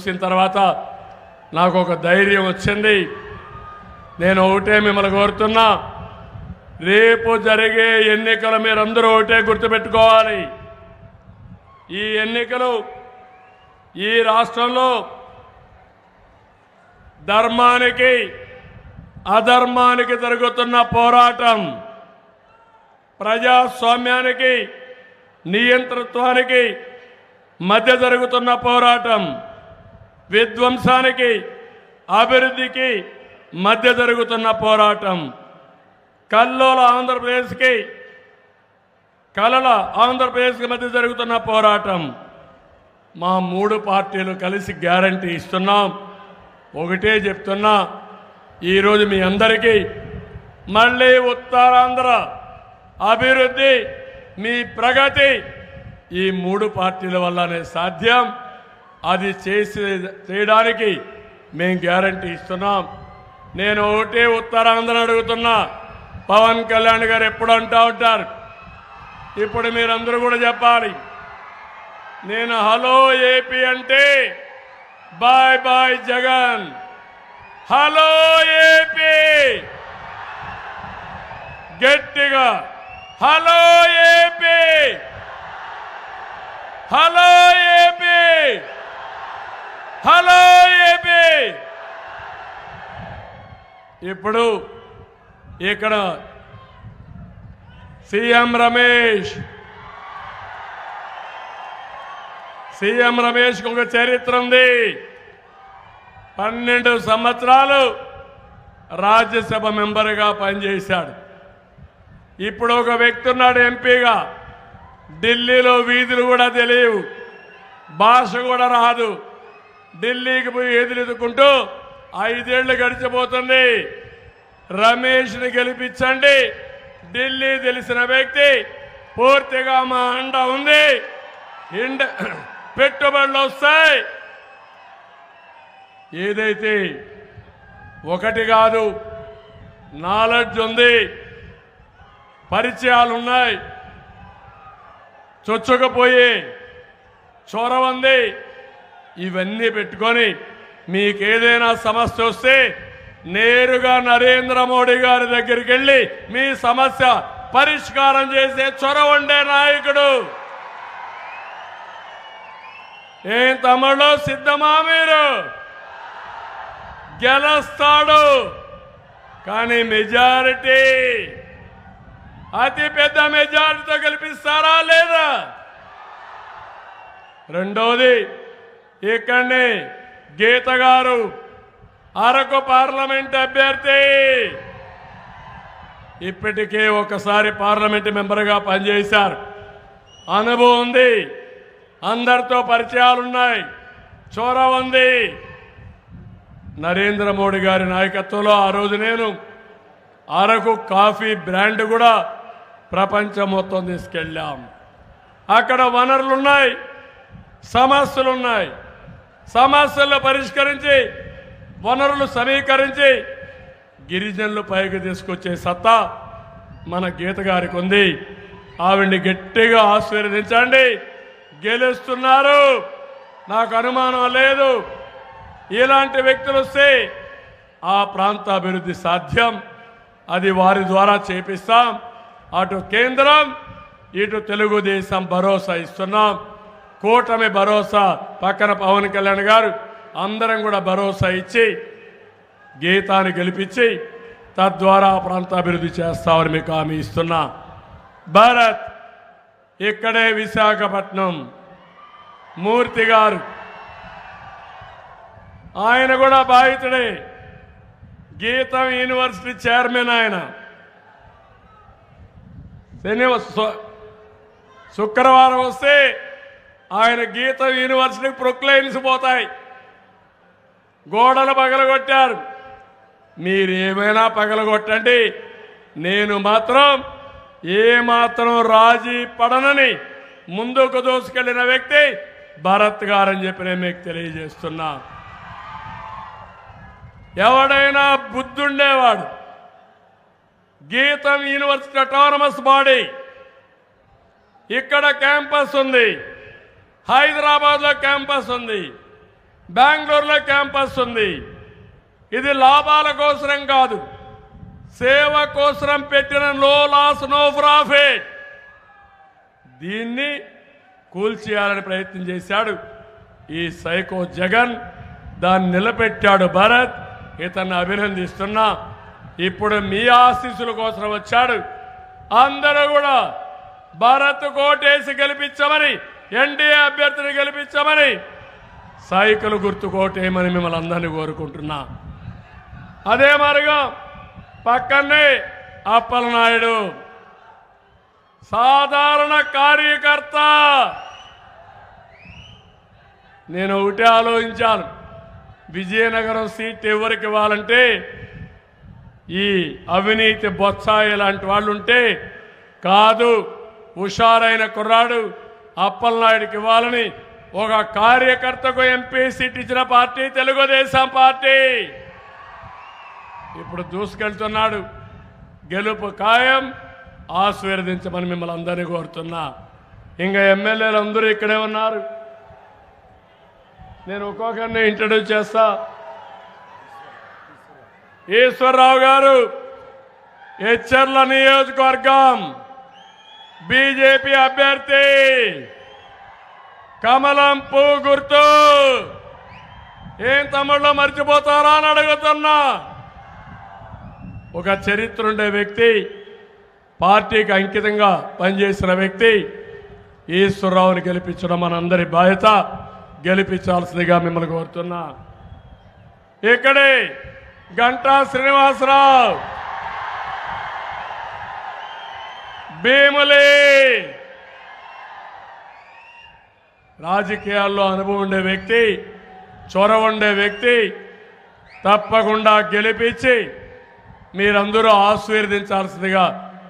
చూసిన తర్వాత నాకు ఒక ధైర్యం వచ్చింది. నేను ఒకటే మిమ్మల్ని కోరుతున్నా. రేపు జరిగే ఎన్నికలు మీరందరూ ఒకటే గుర్తుపెట్టుకోవాలి. ఈ ఎన్నికలు ఈ రాష్ట్రంలో ధర్మానికి అధర్మానికి జరుగుతున్న పోరాటం ప్రజాస్వామ్యానికి నియంతృత్వానికి మధ్య జరుగుతున్న పోరాటం విధ్వంసానికి అభివృద్ధికి మధ్య జరుగుతున్న పోరాటం. కల్లోల ఆంధ్రప్రదేశ్కి కలల ఆంధ్రప్రదేశ్కి మధ్య జరుగుతున్న పోరాటం. మా మూడు పార్టీలు కలిసి గ్యారంటీ ఇస్తున్నాం. ఒకటే చెప్తున్నా ఈరోజు మీ అందరికీ మళ్ళీ ఉత్తరాంధ్ర అభివృద్ధి మీ ప్రగతి ఈ మూడు పార్టీల వల్లనే సాధ్యం. అది చేసి చేయడానికి మేము గ్యారంటీ ఇస్తున్నాం. నేను ఒకటే ఉత్తరాంధ్ర అడుగుతున్నా. పవన్ కళ్యాణ్ గారు ఎప్పుడు అంటూ ఉంటారు. ఇప్పుడు మీరందరూ కూడా చెప్పాలి. నేను హలో ఏపీ అంటే bye bye Jagan. Hello AP. గట్టిగా hello AP. Hello AP. Hello AP. ఇప్పుడు ఇక్కడ సీఎం రమేష్. సీఎం రమేష్కి ఒక చరిత్ర ఉంది. పన్నెండు సంవత్సరాలు రాజ్యసభ మెంబర్గా పనిచేశాడు. ఇప్పుడు ఒక వ్యక్తి ఉన్నాడు ఎంపీగా. ఢిల్లీలో వీధులు కూడా తెలియవు. భాష కూడా రాదు. ఢిల్లీకి పోయి ఎదురెదుకుంటూ ఐదేళ్ళు గడిచిపోతుంది. రమేష్ని గెలిపించండి. ఢిల్లీ తెలిసిన వ్యక్తి పూర్తిగా మా అండ ఉంది. ఇండ పెట్టుబడులు వస్తాయి. ఏదైతే ఒకటి కాదు నాలెడ్జ్ ఉంది. పరిచయాలు ఉన్నాయి. చొచ్చుకపోయి చొరవ ఉంది ఇవన్నీ పెట్టుకొని మీకు ఏదైనా సమస్య వస్తే నేరుగా నరేంద్ర మోడీ గారి దగ్గరికి వెళ్ళి మీ సమస్య పరిష్కారం చేసే చొరవ ఉండే నాయకుడు. ఏం తమ్ముళ్ళు? సిద్ధమా మీరు? గెలుస్తాడు. కానీ మెజారిటీ అతి పెద్ద మెజారిటీతో గెలిపిస్తారా లేదా? రెండోది ఇక్కడనే గీత గారు అరకు పార్లమెంట్ అభ్యర్థి. ఇప్పటికే ఒకసారి పార్లమెంట్ మెంబర్గా పనిచేశారు. అనుభవం ఉంది. అందరితో పరిచయాలున్నాయి. చోర ఉంది. నరేంద్ర మోడీ గారి నాయకత్వంలో ఆ రోజు నేను అరకు కాఫీ బ్రాండ్ కూడా ప్రపంచం మొత్తం తీసుకెళ్ళాం. అక్కడ వనరులు ఉన్నాయి సమస్యలు పరిష్కరించి వనరులు సమీకరించి గిరిజనులు పైకి తీసుకొచ్చే సత్తా మన గీత గారికి ఉంది. ఆవిడ్ని గట్టిగా ఆశీర్వదించండి. గెలుస్తున్నారు. నాకు అనుమానం లేదు. ఇలాంటి వ్యక్తులు వస్తే ఆ ప్రాంత అభివృద్ధి సాధ్యం. అది వారి ద్వారా చేపిస్తాం. అటు కేంద్రం ఇటు తెలుగుదేశం భరోసా ఇస్తున్నాం. కూటమి భరోసా పక్కన పవన్ కళ్యాణ్ గారు అందరం కూడా భరోసా ఇచ్చి గీతాన్ని గెలిపించి తద్వారా ప్రాంత అభివృద్ధి చేస్తామని మీకు హామీ ఇస్తున్నా. భారత్ ఇక్కడే విశాఖపట్నం. మూర్తి గారు. ఆయన కూడా బాధితుడే. గీతం యూనివర్సిటీ చైర్మన్ ఆయన. శని శుక్రవారం వస్తే ఆయన గీతం యూనివర్సిటీకి ప్రొక్లైన్స్ పోతాయి. గోడలు పగలగొట్టారు. మీరు ఏమైనా పగలగొట్టండి. నేను మాత్రం ఏ మాత్రం రాజీ పడనని ముందుకు దూసుకెళ్ళిన వ్యక్తి భరత్ గారని చెప్పి నేను మీకు తెలియజేస్తున్నా. ఎవడైనా బుద్ధుండేవాడు. గీతం యూనివర్సిటీ అటానమస్ బాడీ ఇక్కడ క్యాంపస్ ఉంది. హైదరాబాద్లో క్యాంపస్ ఉంది బెంగళూరులో క్యాంపస్ ఉంది. ఇది లాభాల కోసరం కాదు సేవ కోసరం పెట్టిన నో లాస్ నో ప్రాఫిట్ దీన్ని కూల్చేయాలని ప్రయత్నం చేశాడు ఈ సైకో జగన్. దాన్ని నిలబెట్టాడు భరత్. ఇతన్ని అభినందిస్తున్నా. ఇప్పుడు మీ ఆశీస్సుల కోసం వచ్చాడు. అందరూ కూడా భారత్ కోటేసి గెలిపించమని ఎన్డీఏ అభ్యర్థిని గెలిపించమని సైకిల్ గుర్తుకోటేయమని మిమ్మల్ని అందరినీ కోరుకుంటున్నా. అదే మార్గం పక్కనే అప్పలనాయుడు. సాధారణ కార్యకర్త. నేను ఒకటే ఆలోచించాను. విజయనగరం సీట్ ఎవరికి ఇవ్వాలంటే ఈ అవినీతి బొత్సాయి లాంటి వాళ్ళు ఉంటే కాదు హుషారైన కుర్రాడు అప్పలనాయుడికి ఇవ్వాలని ఒక కార్యకర్తకు ఎంపీ సీట్ ఇచ్చిన పార్టీ తెలుగుదేశం పార్టీ. ఇప్పుడు దూసుకెళ్తున్నాడు. గెలుపు ఖాయం ఆశీర్వదించమని మిమ్మల్ని అందరినీ కోరుతున్నా. ఇంకా ఎమ్మెల్యేలు అందరూ ఇక్కడే ఉన్నారు. నేను ఒక్కొక్కరిని ఇంట్రడ్యూస్ చేస్తా. ఈశ్వరరావు గారు హెచ్చర్ల నియోజకవర్గం. బీజేపీ అభ్యర్థి కమలం పూ గుర్తు ఏం తమ్ముళ్ళు మర్చిపోతారా అని అడుగుతున్నా. ఒక చరిత్ర ఉండే వ్యక్తి పార్టీకి అంకితంగా పనిచేసిన వ్యక్తి ఈశ్వరరావుని గెలిపించడం మనందరి బాధ్యత. గెలిపించాల్సిందిగా మిమ్మల్ని కోరుతున్నా. ఇక్కడే గంటా శ్రీనివాసరావు. భీములే. రాజకీయాల్లో అనుభవం ఉండే వ్యక్తి చొరవ ఉండే వ్యక్తి తప్పకుండా గెలిపించి మీరందరూ ఆశీర్వదించాల్సిందిగా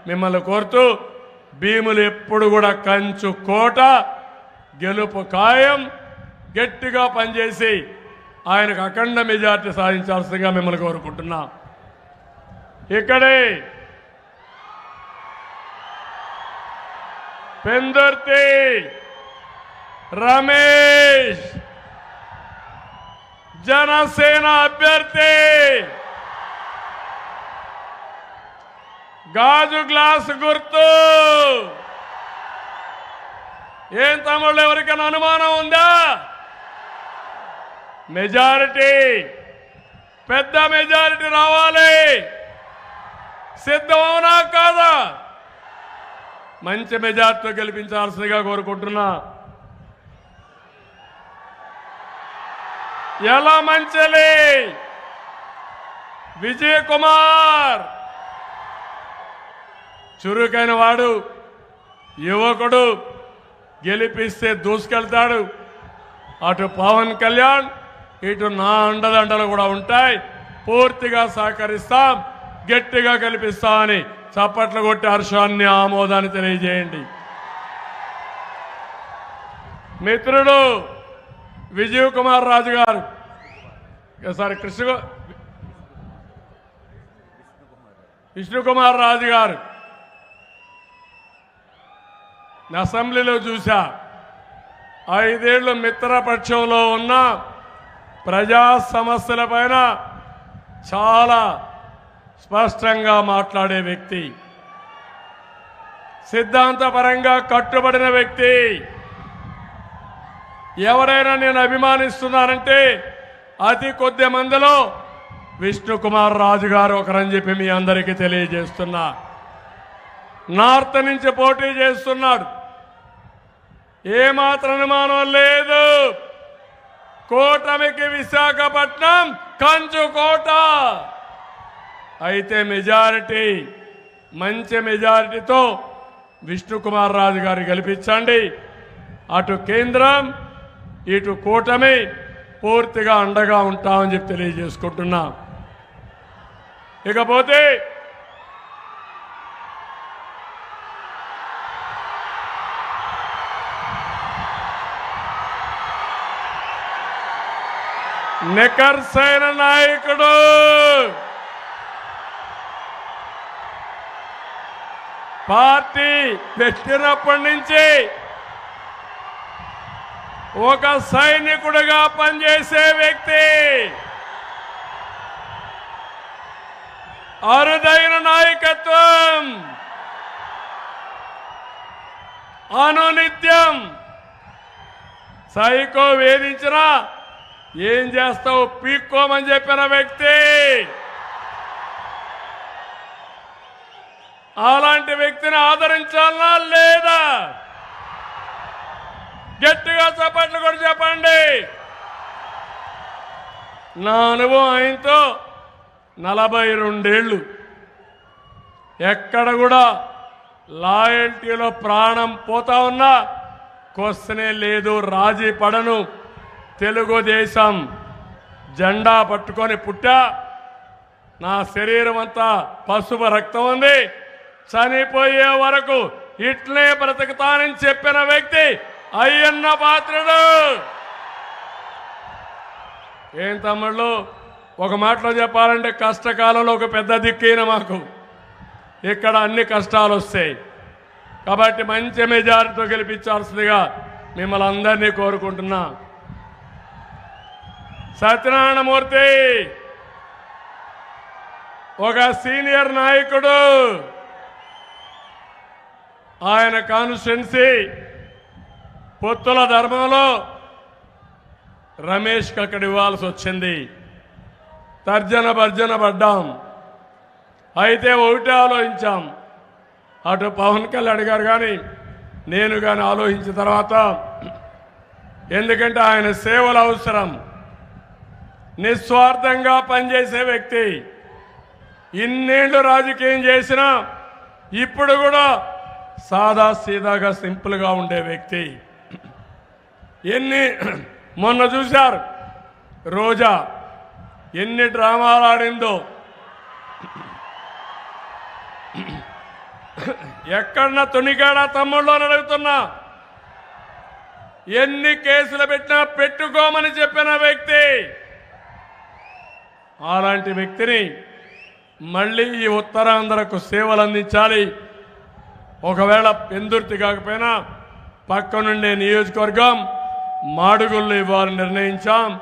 మిమ్మల్ని కోరుతూ భీములు ఎప్పుడు కూడా కంచు కోట గెలుపు ఖాయం గట్టిగా పనిచేసి ఆయనకు అఖండ మెజార్టీ సాధించాల్సిందిగా మిమ్మల్ని కోరుకుంటున్నా. ఇక్కడే పెందుర్తి రమేష్ జనసేన అభ్యర్థి గాజు గ్లాస్ గుర్తు. ఏం తమ్ముళ్ళు ఎవరికైనా అనుమానం ఉందా? మెజారిటీ పెద్ద మెజారిటీ రావాలి. సిద్ధమవునా కాదా? మంచి మెజార్టీతో గెలిపించాల్సిందిగా కోరుకుంటున్నా. ఎలా మంచలి విజయ్ కుమార్ చురుకైన వాడు యువకుడు గెలిపిస్తే దూసుకెళ్తాడు. అటు పవన్ కళ్యాణ్ ఇటు నా అండదండలు కూడా ఉంటాయి. పూర్తిగా సహకరిస్తాం గట్టిగా కల్పిస్తామని చప్పట్లు కొట్టి హర్షాన్ని ఆమోదాన్ని తెలియజేయండి. మిత్రుడు విజయ్ కుమార్ రాజు గారు. సారీ కృష్ణ విష్ణుకుమార్ రాజు గారు. అసెంబ్లీలో చూశా ఐదేళ్ళు మిత్రపక్షంలో ఉన్న ప్రజా సమస్యల పైన చాలా స్పష్టంగా మాట్లాడే వ్యక్తి. సిద్ధాంతపరంగా కట్టుబడిన వ్యక్తి. ఎవరైనా నేను అభిమానిస్తున్నానంటే అతి కొద్ది మందిలో విష్ణుకుమార్ రాజు గారు ఒకరని చెప్పి మీ అందరికీ తెలియజేస్తున్నా. నార్త్ నుంచి పోటీ చేస్తున్నాడు. ఏమాత్రం అనుమానం లేదు. కూటమికి విశాఖపట్నం కంచుకోట. అయితే మెజారిటీ మంచి మెజారిటీతో విష్ణుకుమార్ రాజు గారు గెలిపించండి. అటు కేంద్రం ఇటు కూటమి పూర్తిగా అండగా ఉంటామని చెప్పి తెలియజేసుకుంటున్నా. ఇకపోతే నికర్సైన నాయకుడు పార్టీ పెట్టినప్పటి నుంచి ఒక సైనికుడిగా పనిచేసే వ్యక్తి అరుదైన నాయకత్వం అనునిత్యం. సైకో వేధించినా ఏం చేస్తావు? పీక్కోమని చెప్పిన వ్యక్తి. అలాంటి వ్యక్తిని ఆదరించాలా లేదా? గట్టిగా చప్పట్లు కూడా చెప్పండి. నా అనుభవం ఆయనతో నలభై రెండేళ్ళు. ఎక్కడ కూడా లాయల్టీలో ప్రాణం పోతా ఉన్నా క్వశ్చనే లేదు రాజీ పడను. తెలుగుదేశం జెండా పట్టుకొని పుట్టా. నా శరీరం అంతా పసుపు రక్తం ఉంది. చనిపోయే వరకు ఇట్లే బ్రతుకుతానని చెప్పిన వ్యక్తి అయ్యన్న పాత్రుడు. ఏం తమ్ముళ్ళు? ఒక మాటలో చెప్పాలంటే కష్టకాలంలో ఒక పెద్ద దిక్కైన మాకు. ఇక్కడ అన్ని కష్టాలు వస్తాయి. కాబట్టి మంచి మెజారిటీతో గెలిపించాల్సిందిగా మిమ్మల్ని అందరినీ కోరుకుంటున్నా. సత్యనారాయణమూర్తి ఒక సీనియర్ నాయకుడు. ఆయన కాన్స్టిట్యున్సీ పొత్తుల ధర్మంలో రమేష్కి అక్కడ ఇవ్వాల్సి వచ్చింది. తర్జన భర్జన పడ్డాం. అయితే ఒకటే ఆలోచించాం. అటు పవన్ కళ్యాణ్ గారు కానీ నేను కానీ ఆలోచించిన తర్వాత ఎందుకంటే ఆయన సేవలు అవసరం. నిస్వార్థంగా పనిచేసే వ్యక్తి. ఇన్నేళ్ళు రాజకీయం చేసినా ఇప్పుడు కూడా సాదా సీదాగా సింపుల్గా ఉండే వ్యక్తి. ఎన్ని మొన్న చూశారు? రోజా ఎన్ని డ్రామాలు ఆడిందో. ఎక్కడన్నా తునికాడా తమ్ముళ్ళు అని అడుగుతున్నా. ఎన్ని కేసులు పెట్టినా పెట్టుకోమని చెప్పిన వ్యక్తి. అలాంటి వ్యక్తిని మళ్ళీ ఈ ఉత్తరాంధ్రకు సేవలు అందించాలి ఒకవేళ పెందుర్తి కాకపోయినా పక్క నుండే నియోజకవర్గం మాడుగుల్లో ఇవ్వాలని నిర్ణయించాం.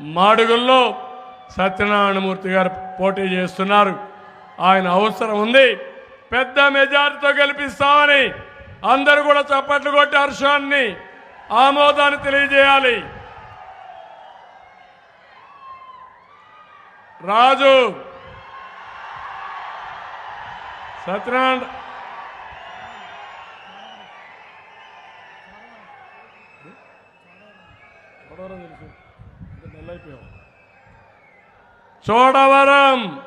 మాడుగుల్లో సత్యనారాయణమూర్తి గారు పోటీ చేస్తున్నారు. ఆయన అవసరం ఉంది. పెద్ద మెజారిటీతో గెలిపిస్తామని అందరూ కూడా చప్పట్లు కొట్టి హర్షాన్ని ఆమోదాన్ని తెలియజేయాలి. రాజు! సత్యనారాయణ చోడవరం.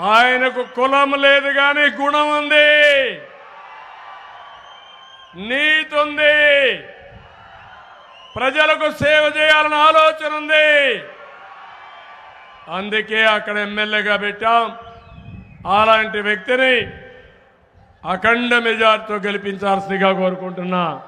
ఆయనకు కులం లేదు కానీ గుణం ఉంది. నీతి ఉంది. ప్రజలకు సేవ చేయాలని ఆలోచన ఉంది. అందుకే అక్కడ ఎమ్మెల్యేగా పెట్టాం. అలాంటి వ్యక్తిని అఖండ మెజార్టీతో గెలిపించాల్సిందిగా కోరుకుంటున్నా.